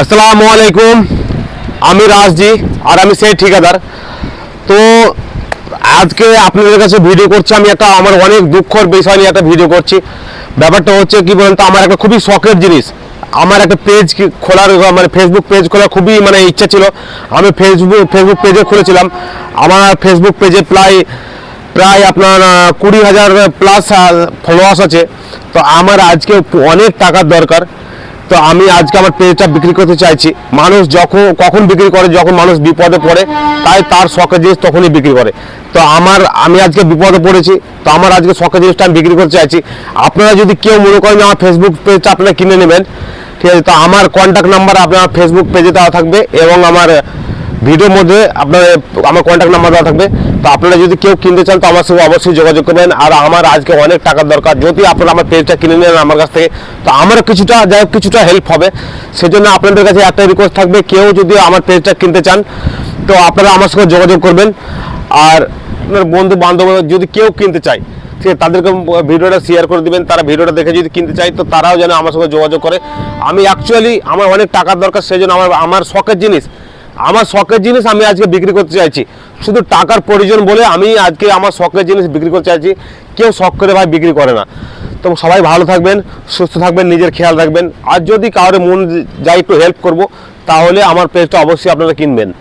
আসসালামু আলাইকুম। আমি রাজজি আর আমি সেই ঠিকাদার। তো আজকে আপনাদের কাছে ভিডিও করছি, আমি একটা আমার অনেক দুঃখর বিষয় নিয়ে একটা ভিডিও করছি। ব্যাপারটা হচ্ছে কি বলুন তো, আমার একটা খুবই শখের জিনিস। আমার একটা পেজ খোলার মানে ফেসবুক পেজ খোলার খুবই মানে ইচ্ছা ছিল। আমি ফেসবুক ফেসবুক পেজে খুলেছিলাম। আমার ফেসবুক পেজে প্রায় প্রায় আপনার কুড়ি হাজার প্লাস ফলোয়ার্স আছে। তো আমার আজকে অনেক টাকার দরকার। তো আমি আজকে আমার পেজটা বিক্রি করতে চাইছি। মানুষ যখন, কখন বিক্রি করে, যখন মানুষ বিপদে পড়ে, তাই তার শখের জিনিস তখনই বিক্রি করে। তো আমার, আমি আজকে বিপদে পড়েছি, তো আমার আজকে শখের জিনিসটা আমি বিক্রি করতে চাইছি। আপনারা যদি কেউ মনে করেন আমার ফেসবুক পেজটা আপনারা কিনে নেবেন, ঠিক আছে, তো আমার কন্ট্যাক্ট নাম্বার আপনার ফেসবুক পেজে দেওয়া থাকবে এবং আমার ভিডিওর মধ্যে আপনার আমার কন্ট্যাক্ট নাম্বার দেওয়া থাকবে। তো আপনারা যদি কেউ কিনতে চান, তো আমার সঙ্গে অবশ্যই যোগাযোগ করবেন। আর আমার আজকে অনেক টাকার দরকার। যদি আপনারা আমার পেজটা কিনে নেন আমার কাছ থেকে, তো আমারও কিছুটা, যাই কিছুটা হেল্প হবে। সেজন্য আপনাদের কাছে একটা রিকোয়েস্ট থাকবে। কেউ যদি আমার পেজটা কিনতে চান, তো আপনারা আমার সঙ্গে যোগাযোগ করবেন। আর আপনার বন্ধু বান্ধব যদি কেউ কিনতে চায় তাদেরকে ভিডিওটা শেয়ার করে দিবেন। তারা ভিডিওটা দেখে যদি কিনতে চায়, তো তারাও যেন আমার সঙ্গে যোগাযোগ করে। আমি অ্যাকচুয়ালি আমার অনেক টাকার দরকার সেই জন্য আমার আমার শখের জিনিস আমার শখের জিনিস আমি আজকে বিক্রি করতে চাইছি। শুধু টাকার প্রয়োজন বলে আমি আজকে আমার শখের জিনিস বিক্রি করতে চাইছি। কেউ শখ করে ভাই বিক্রি করে না। তো সবাই ভালো থাকবেন, সুস্থ থাকবেন, নিজের খেয়াল রাখবেন। আর যদি কারোর মন যাই একটু হেল্প করব, তাহলে আমার পেজটা অবশ্যই আপনারা কিনবেন।